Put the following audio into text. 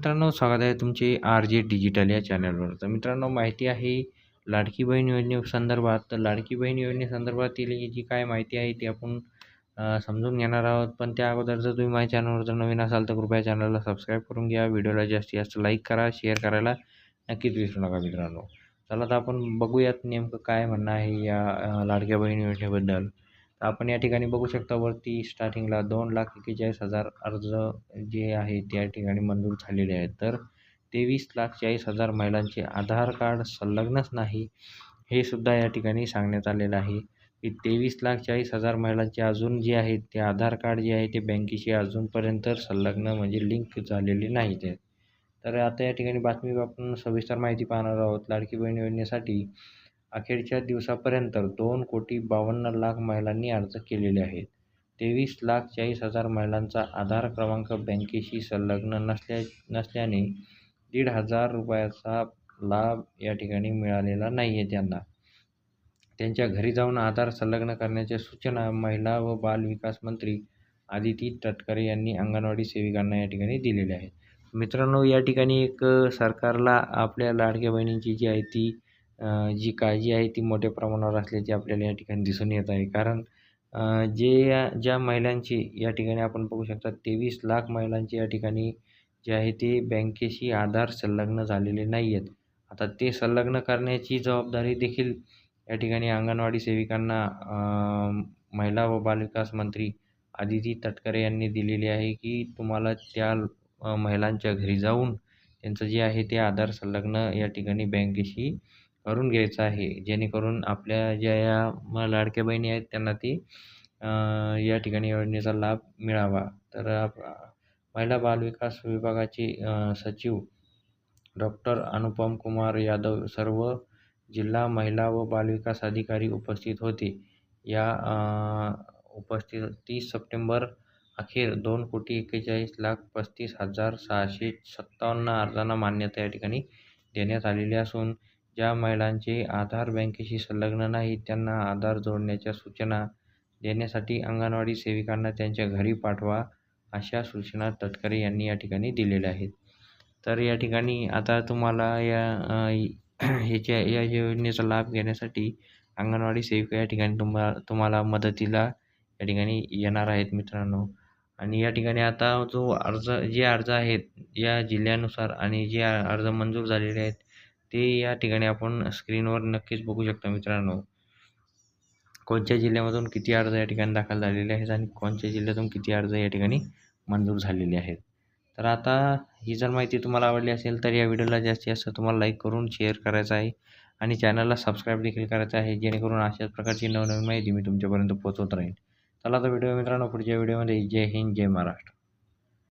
मित्रांनो स्वागत आहे तुमचे आर जे डिजिटल या चॅनलवर. तर मित्रांनो माहिती आहे लाडकी बहीण योजनेसंदर्भात तर लाडकी बहीण योजनेसंदर्भातील जी काय माहिती आहे ती आपण समजून घेणार आहोत. पण त्या अगोदर जर तुम्ही माझ्या चॅनलवर जर नवीन असाल तर कृपया चॅनलला सबस्क्राईब करून घ्या. व्हिडिओला जास्तीत जास्त लाईक करा शेअर करायला नक्कीच विसरू नका मित्रांनो. चला तर आपण बघूयात नेमकं काय म्हणणं आहे या लाडक्या बहीण योजनेबद्दल. आपण या ठिकाणी बघू शकता वरती स्टार्टिंगला दोन लाख एक्केचाळीस हजार अर्ज जे आहे त्या ठिकाणी मंजूर झालेले आहेत. तर तेवीस लाख चाळीस हजार महिलांचे आधार कार्ड संलग्नच नाही हे सुद्धा या ठिकाणी सांगण्यात आलेलं आहे. की तेवीस लाख चाळीस हजार महिलांचे अजून जे आहेत ते आधार कार्ड जे आहे ते बँकेशी अजूनपर्यंत संलग्न म्हणजे लिंक झालेले नाहीत. आहेत तर आता या ठिकाणी बातमी आपण सविस्तर माहिती पाहणार आहोत. लाडकी बहीण योजनेसाठी अखेरच्या दिवसापर्यंत दोन कोटी बावन्न लाख महिलांनी अर्ज केलेले आहेत. तेवीस लाख चाळीस हजार महिलांचा आधार क्रमांक बँकेशी संलग्न नसल्या नसल्याने दीड हजार रुपयाचा लाभ या ठिकाणी मिळालेला नाही आहे त्यांना. त्यांच्या घरी जाऊन आधार संलग्न करण्याच्या सूचना महिला व बाल विकास मंत्री आदिती तटकरे यांनी अंगणवाडी सेविकांना या ठिकाणी दिलेल्या आहेत. मित्रांनो या ठिकाणी एक सरकारला आपल्या लाडक्या बहिणींची जी आहे ती जी काळजी आहे ती मोठ्या प्रमाणावर असल्याची आपल्याला या ठिकाणी दिसून येत आहे. कारण जे या- ज्या महिलांची या ठिकाणी आपण बघू शकता तेवीस लाख महिलांची या ठिकाणी जे आहे ते बँकेशी आधार संलग्न झालेले नाही आहेत आता ते संलग्न करण्याची जबाबदारी देखील या ठिकाणी अंगणवाडी सेविकांना महिला व बालविकास मंत्री आदिती तटकरे यांनी दिलेली आहे की तुम्हाला त्या महिलांच्या घरी जाऊन त्यांचं जे आहे ते आधार संलग्न या ठिकाणी बँकेशी करून घ्यायचं आहे. जेणेकरून आपल्या ज्या या लाडक्या बहिणी आहेत त्यांना ती या ठिकाणी योजनेचा लाभ मिळावा. तर आप- महिला बालविकास विभागाचे सचिव डॉक्टर अनुपम कुमार यादव सर्व जिल्हा महिला व बालविकास अधिकारी उपस्थित होते. या उपस्थित तीस सप्टेंबर अखेर दोन कोटी एक्केचाळीस लाख पस्तीस हजार सहाशे सत्तावन्न अर्जांना मान्यता या ठिकाणी देण्यात आलेली असून ज्या महिलांचे आधार बँकेशी संलग्न नाही त्यांना आधार जोडण्याच्या सूचना देण्यासाठी अंगणवाडी सेविकांना त्यांच्या घरी पाठवा अशा सूचना तटकरे यांनी या ठिकाणी दिलेल्या आहेत. तर या ठिकाणी आता तुम्हाला या ह्याच्या या योजनेचा लाभ घेण्यासाठी अंगणवाडी सेविका या ठिकाणी तुम्हा तुम्हाला मदतीला या ठिकाणी येणार आहेत मित्रांनो. आणि या ठिकाणी आता जो अर्ज जे अर्ज आहेत या जिल्ह्यानुसार आणि जे अर्ज मंजूर झालेले आहेत ते या ठिकाणी आपण स्क्रीनवर नक्कीच बघू शकता मित्रांनो. कोणत्या जिल्ह्यामधून किती अर्ज या ठिकाणी दाखल झालेले आहेत आणि कोणत्या जिल्ह्यातून किती अर्ज या ठिकाणी मंजूर झालेले आहेत. तर आता ही जर माहिती तुम्हाला आवडली असेल तर या व्हिडिओला जास्तीत जास्त तुम्हाला लाईक करून शेअर करायचं आहे आणि चॅनलला सबस्क्राईब देखील करायचं आहे जेणेकरून अशाच प्रकारची नवनवीन माहिती मी तुमच्यापर्यंत पोहोचवत राहीन. चला तर व्हिडिओ मित्रांनो पुढच्या व्हिडिओमध्ये जय हिंद जय महाराष्ट्र.